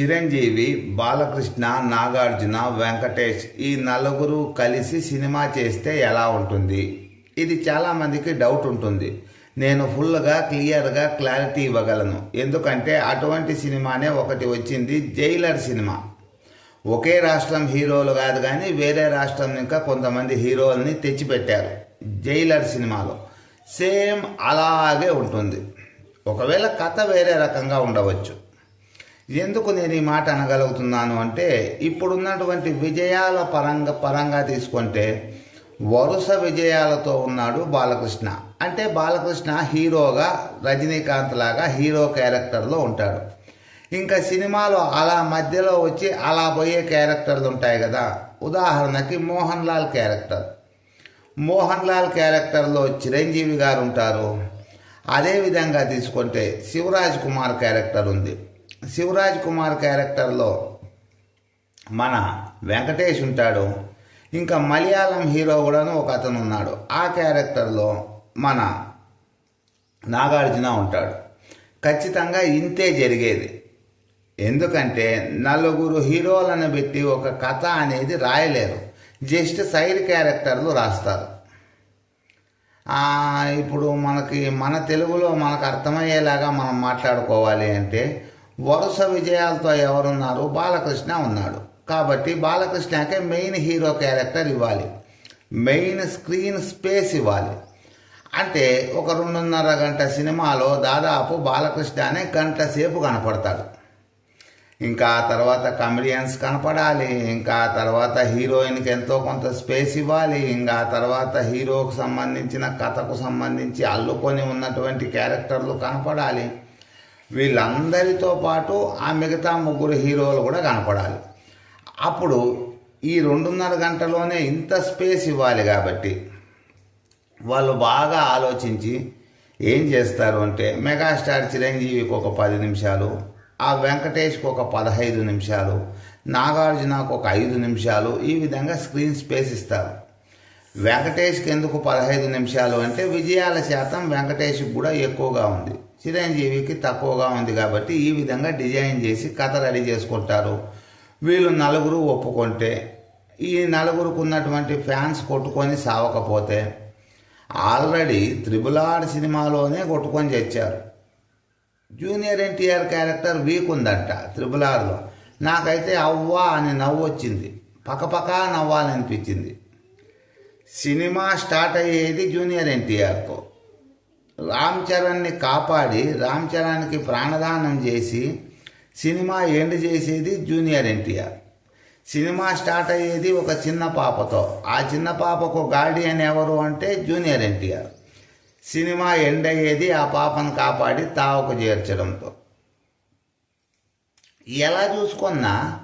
చిరంజీవి బాలకృష్ణ నాగార్జున వెంకటేష్ ఈ నలుగురు కలిసి సినిమా చేస్తే ఎలా ఉంటుంది? ఇది చాలామందికి డౌట్ ఉంటుంది. నేను ఫుల్గా క్లియర్గా క్లారిటీ ఇవ్వగలను. ఎందుకంటే అటువంటి సినిమానే ఒకటి వచ్చింది జైలర్ సినిమా. ఒకే రాష్ట్రం హీరోలు కాదు కానీ వేరే రాష్ట్రం ఇంకా కొంతమంది హీరోల్ని తెచ్చిపెట్టారు జైలర్ సినిమాలో. సేమ్ అలాగే ఉంటుంది. ఒకవేళ కథ వేరే రకంగా ఉండవచ్చు. ఎందుకు నేను ఈ మాట అనగలుగుతున్నాను అంటే ఇప్పుడున్నటువంటి విజయాల పరంగా పరంగా తీసుకుంటే వరుస విజయాలతో ఉన్నాడు బాలకృష్ణ. అంటే బాలకృష్ణ హీరోగా రజనీకాంత్ లాగా హీరో క్యారెక్టర్లో ఉంటాడు. ఇంకా సినిమాలో అలా మధ్యలో వచ్చి అలా పోయే క్యారెక్టర్లు ఉంటాయి కదా. ఉదాహరణకి మోహన్ లాల్ క్యారెక్టర్. మోహన్ లాల్ క్యారెక్టర్లో చిరంజీవి గారు ఉంటారు. అదేవిధంగా తీసుకుంటే శివరాజ్ కుమార్ క్యారెక్టర్ ఉంది. శివరాజ్ కుమార్ క్యారెక్టర్లో మన వెంకటేష్ ఉంటాడు. ఇంకా మలయాళం హీరో కూడాను ఒక అతను ఉన్నాడు. ఆ క్యారెక్టర్లో మన నాగార్జున ఉంటాడు. ఖచ్చితంగా ఇంతే జరిగేది. ఎందుకంటే నలుగురు హీరోలను పెట్టి ఒక కథ అనేది రాయలేరు. జస్ట్ సైడ్ క్యారెక్టర్లు రాస్తారు. ఇప్పుడు మనకి మన తెలుగులో మనకు అర్థమయ్యేలాగా మనం మాట్లాడుకోవాలి అంటే వరుస విజయాలతో ఎవరున్నారు బాలకృష్ణ ఉన్నాడు. కాబట్టి బాలకృష్ణకే మెయిన్ హీరో క్యారెక్టర్ ఇవ్వాలి. మెయిన్ స్క్రీన్ స్పేస్ ఇవ్వాలి. అంటే ఒక రెండున్నర గంట సినిమాలో దాదాపు బాలకృష్ణనే గంట సేపు కనపడతాడు. ఇంకా తర్వాత కమెడియన్స్ కనపడాలి. ఇంకా తర్వాత హీరోయిన్కి ఎంతో కొంత స్పేస్ ఇవ్వాలి. ఇంకా తర్వాత హీరోకు సంబంధించిన కథకు సంబంధించి అల్లుకొని ఉన్నటువంటి క్యారెక్టర్లు కనపడాలి. వీళ్ళందరితో పాటు ఆ మిగతా ముగ్గురు హీరోలు కూడా కనపడాలి. అప్పుడు ఈ రెండున్నర గంటలోనే ఇంత స్పేస్ ఇవ్వాలి కాబట్టి వాళ్ళు బాగా ఆలోచించి ఏం చేస్తారు అంటే మెగాస్టార్ చిరంజీవికి ఒక పది నిమిషాలు ఆ వెంకటేష్కి ఒక పదహైదు నిమిషాలు నాగార్జునకు ఒక ఐదు నిమిషాలు ఈ విధంగా స్క్రీన్ స్పేస్ ఇస్తారు. వెంకటేష్కి ఎందుకు పదహైదు నిమిషాలు అంటే విజయాల శాతం వెంకటేష్కి కూడా ఎక్కువగా ఉంది. చిరంజీవికి తక్కువగా ఉంది కాబట్టి ఈ విధంగా డిజైన్ చేసి కథ రెడీ చేసుకుంటారు. వీళ్ళు నలుగురు ఒప్పుకుంటే ఈ నలుగురికి ఉన్నటువంటి ఫ్యాన్స్ కొట్టుకొని సావకపోతే ఆల్రెడీ త్రిబుల్ ఆర్ సినిమాలోనే కొట్టుకొని తెచ్చారు జూనియర్ ఎన్టీఆర్ క్యారెక్టర్ వీక్ ఉందంట త్రిబుల్ ఆర్లో. నాకైతే అవ్వా అని నవ్వు వచ్చింది పక్కపక్క నవ్వాలనిపించింది. సినిమా స్టార్ట్ అయ్యేది జూనియర్ ఎన్టీఆర్తో రామ్ చరణ్ని కాపాడి రామ్ చరణ్కి ప్రాణదానం చేసి సినిమా ఎండ్ చేసేది జూనియర్ ఎన్టీఆర్. సినిమా స్టార్ట్ అయ్యేది ఒక చిన్న పాపతో. ఆ చిన్న పాపకు గార్డియన్ ఎవరు అంటే జూనియర్ ఎన్టీఆర్. సినిమా ఎండ్ అయ్యేది ఆ పాపను కాపాడి తావకు చేర్చడంతో. ఎలా చూసుకున్నా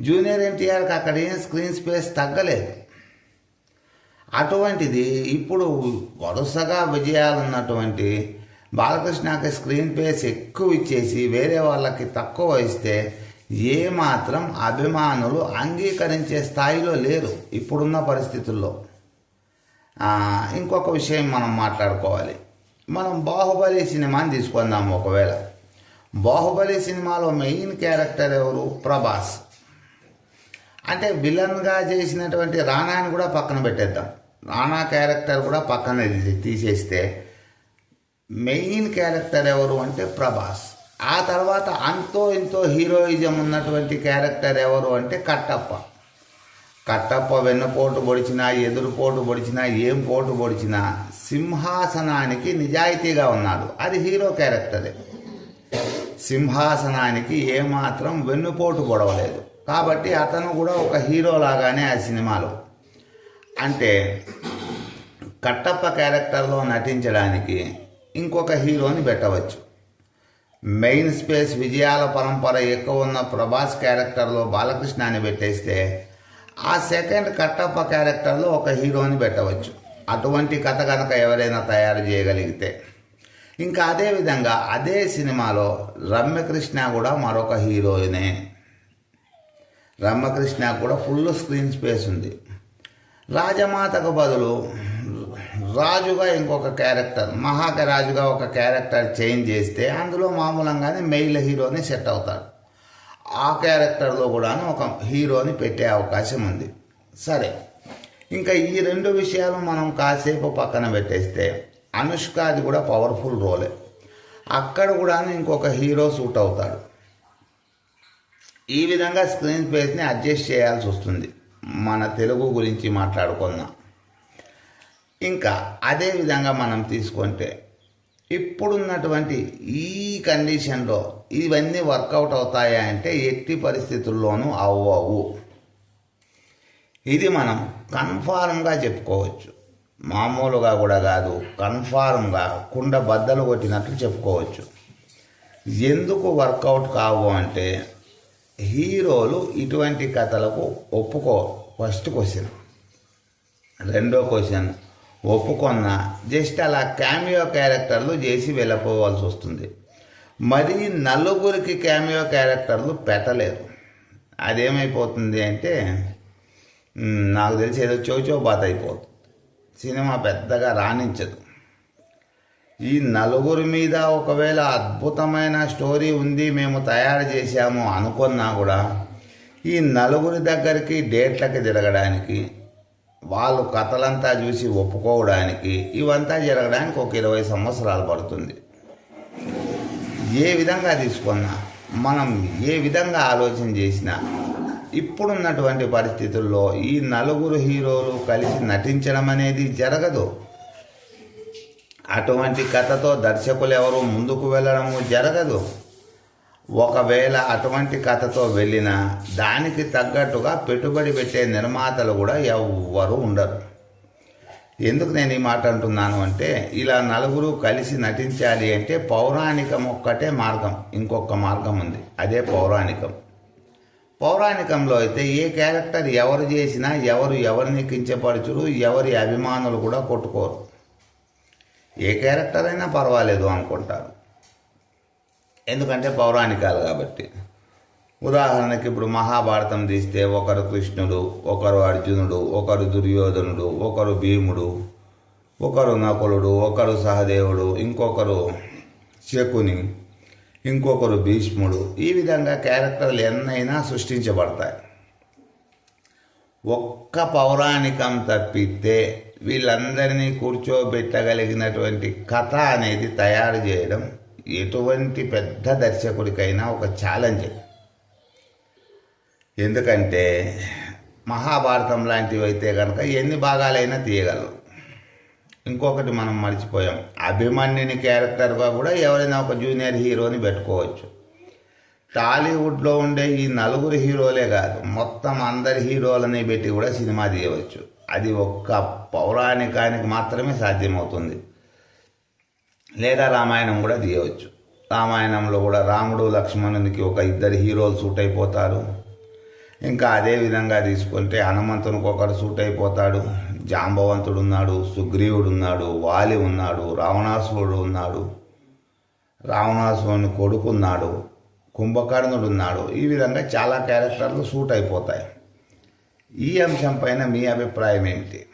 జూనియర్ ఎన్టీఆర్కి అక్కడ ఏం స్క్రీన్ స్పేస్ తగ్గలేదు. అటువంటిది ఇప్పుడు వరుసగా విజయాలన్నటువంటి బాలకృష్ణకి స్క్రీన్ పేస్ ఎక్కువ ఇచ్చేసి వేరే వాళ్ళకి తక్కువ ఇస్తే ఏమాత్రం అభిమానులు అంగీకరించే స్థాయిలో లేరు ఇప్పుడున్న పరిస్థితుల్లో. ఇంకొక విషయం మనం మాట్లాడుకోవాలి. మనం బాహుబలి సినిమాని తీసుకుందాం ఒకవేళ. బాహుబలి సినిమాలో మెయిన్ క్యారెక్టర్ ఎవరు? ప్రభాస్. అంటే విలన్గా చేసినటువంటి రానాని కూడా పక్కన పెట్టేద్దాం. నానా క్యారెక్టర్ కూడా పక్కన తీసేస్తే మెయిన్ క్యారెక్టర్ ఎవరు అంటే ప్రభాస్. ఆ తర్వాత అంతో ఇంతో హీరోయిజం ఉన్నటువంటి క్యారెక్టర్ ఎవరు అంటే కట్టప్ప. కట్టప్ప వెన్నుపోటు పొడిచినా ఎదురుపోటు పొడిచినా ఏం పోటు పొడిచినా సింహాసనానికి నిజాయితీగా ఉన్నాడు. అది హీరో క్యారెక్టరే సింహాసనానికి ఏమాత్రం వెన్నుపోటు పొడవలేదు. కాబట్టి అతను కూడా ఒక హీరో లాగానే ఆ సినిమాలో. అంటే కట్టప్ప క్యారెక్టర్లో నటించడానికి ఇంకొక హీరోని పెట్టవచ్చు. మెయిన్ స్పేస్ విజయాల పరంపర ఎక్కువ ఉన్న ప్రభాస్ క్యారెక్టర్లో బాలకృష్ణాన్ని పెట్టేస్తే ఆ సెకండ్ కట్టప్ప క్యారెక్టర్లో ఒక హీరోని పెట్టవచ్చు. అటువంటి కథ కనుక ఎవరైనా తయారు చేయగలిగితే. ఇంకా అదేవిధంగా అదే సినిమాలో రమ్యకృష్ణ కూడా మరొక హీరోయినే. రమ్యకృష్ణ కూడా ఫుల్ స్క్రీన్ స్పేస్ ఉంది. రాజమాతకు బదులు రాజుగా ఇంకొక క్యారెక్టర్ మహాక రాజుగా ఒక క్యారెక్టర్ చేంజ్ చేస్తే అందులో మామూలంగానే మెయిల్ హీరోని సెట్ అవుతాడు. ఆ క్యారెక్టర్లో కూడాను ఒక హీరోని పెట్టే అవకాశం ఉంది. సరే ఇంకా ఈ రెండు విషయాలు మనం కాసేపు పక్కన పెట్టేస్తే అనుష్క అది కూడా పవర్ఫుల్ రోలే. అక్కడ కూడా ఇంకొక హీరో సూట్ అవుతాడు. ఈ విధంగా స్క్రీన్ స్పేస్ని అడ్జస్ట్ చేయాల్సి వస్తుంది. మన తెలుగు గురించి మాట్లాడుకుందాం. ఇంకా అదే విధంగా మనం తీసుకుంటే ఇప్పుడున్నటువంటి ఈ కండిషన్లో ఇవన్నీ వర్కౌట్ అవుతాయా అంటే ఎట్టి పరిస్థితుల్లోనూ అవ్వవు. ఇది మనం కన్ఫార్మ్గా చెప్పుకోవచ్చు. మామూలుగా కూడా కాదు కన్ఫార్మ్గా కుండ బద్దలు కొట్టినట్లు చెప్పుకోవచ్చు. ఎందుకు వర్కౌట్ కావు అంటే హీరోలు ఇటువంటి కథలకు ఒప్పుకో ఫస్ట్ క్వశ్చన్ రెండో క్వశ్చన్ ఒప్పుకున్న జస్ట్ అలా క్యామియో క్యారెక్టర్లు చేసి వెళ్ళిపోవాల్సి వస్తుంది. మరి నలుగురికి క్యామియో క్యారెక్టర్లు పెట్టలేరు అదేమైపోతుంది అంటే నాకు తెలిసి ఏదో చౌచో బాత్ అయిపోతుంది. సినిమా పెద్దగా రాణించదు. ఈ నలుగురి మీద ఒకవేళ అద్భుతమైన స్టోరీ ఉంది మేము తయారు చేశాము అనుకున్నా కూడా ఈ నలుగురి దగ్గరికి డేట్లకి తిరగడానికి వాళ్ళు కథలంతా చూసి ఒప్పుకోవడానికి ఇవంతా జరగడానికి ఒక ఇరవై సంవత్సరాలు పడుతుంది. ఏ విధంగా తీసుకున్నా మనం ఏ విధంగా ఆలోచన చేసినా ఇప్పుడున్నటువంటి పరిస్థితుల్లో ఈ నలుగురు హీరోలు కలిసి నటించడం అనేది జరగదు. అటువంటి కథతో దర్శకులు ఎవరు ముందుకు వెళ్ళడము జరగదు. ఒకవేళ అటువంటి కథతో వెళ్ళినా దానికి తగ్గట్టుగా పెట్టుబడి పెట్టే నిర్మాతలు కూడా ఎవ్వరు ఉండరు. ఎందుకు నేను ఈ మాట అంటున్నాను అంటే ఇలా నలుగురు కలిసి నటించాలి అంటే పౌరాణికం ఒక్కటే మార్గం ఇంకొక మార్గం ఉంది. అదే పౌరాణికం. పౌరాణికంలో అయితే ఏ క్యారెక్టర్ ఎవరు చేసినా ఎవరు ఎవరిని కించపరచురు ఎవరి అభిమానులు కూడా కొట్టుకోరు. ఏ క్యారెక్టర్ అయినా పర్వాలేదు అనుకుంటారు. ఎందుకంటే పౌరాణికాలు కాబట్టి. ఉదాహరణకి ఇప్పుడు మహాభారతం తీస్తే ఒకరు కృష్ణుడు ఒకరు అర్జునుడు ఒకరు దుర్యోధనుడు ఒకరు భీముడు ఒకరు నకులుడు ఒకరు సహదేవుడు ఇంకొకరు శకుని ఇంకొకరు భీష్ముడు. ఈ విధంగా క్యారెక్టర్లు ఎన్నైనా సృష్టించబడతాయి. ఒక్క పౌరాణికం తప్పితే వీళ్ళందరినీ కూర్చోబెట్టగలిగినటువంటి కథ అనేది తయారు చేయడం ఎటువంటి పెద్ద దర్శకుడికైనా ఒక ఛాలెంజ్. ఎందుకంటే మహాభారతం లాంటివి అయితే కనుక ఎన్ని భాగాలైనా తీయగలరు. ఇంకొకటి మనం మర్చిపోయాం. అభిమన్యుని క్యారెక్టర్గా కూడా ఎవరైనా ఒక జూనియర్ హీరోని పెట్టుకోవచ్చు. టాలీవుడ్లో ఉండే ఈ నలుగురు హీరోలే కాదు మొత్తం అందరి హీరోలని పెట్టి కూడా సినిమా తీయవచ్చు. అది ఒక్క పౌరాణికానికి మాత్రమే సాధ్యమవుతుంది. లేదా రామాయణం కూడా తీయవచ్చు. రామాయణంలో కూడా రాముడు లక్ష్మణునికి ఒక ఇద్దరు హీరోలు సూట్ అయిపోతారు ఇంకా అదే విధంగా తీసుకుంటే హనుమంతునికి ఒకరు సూట్ అయిపోతాడు జాంబవంతుడు ఉన్నాడు సుగ్రీవుడు ఉన్నాడు వాలి ఉన్నాడు రావణాసురుడు ఉన్నాడు. రావణాసురుని కొడుకున్నాడు. కుంభకర్ణుడు ఉన్నాడు ఈ విధంగా చాలా క్యారెక్టర్లు సూట్ అయిపోతాయి. ఈ అంశం పైన మీ అభిప్రాయం ఏమిటి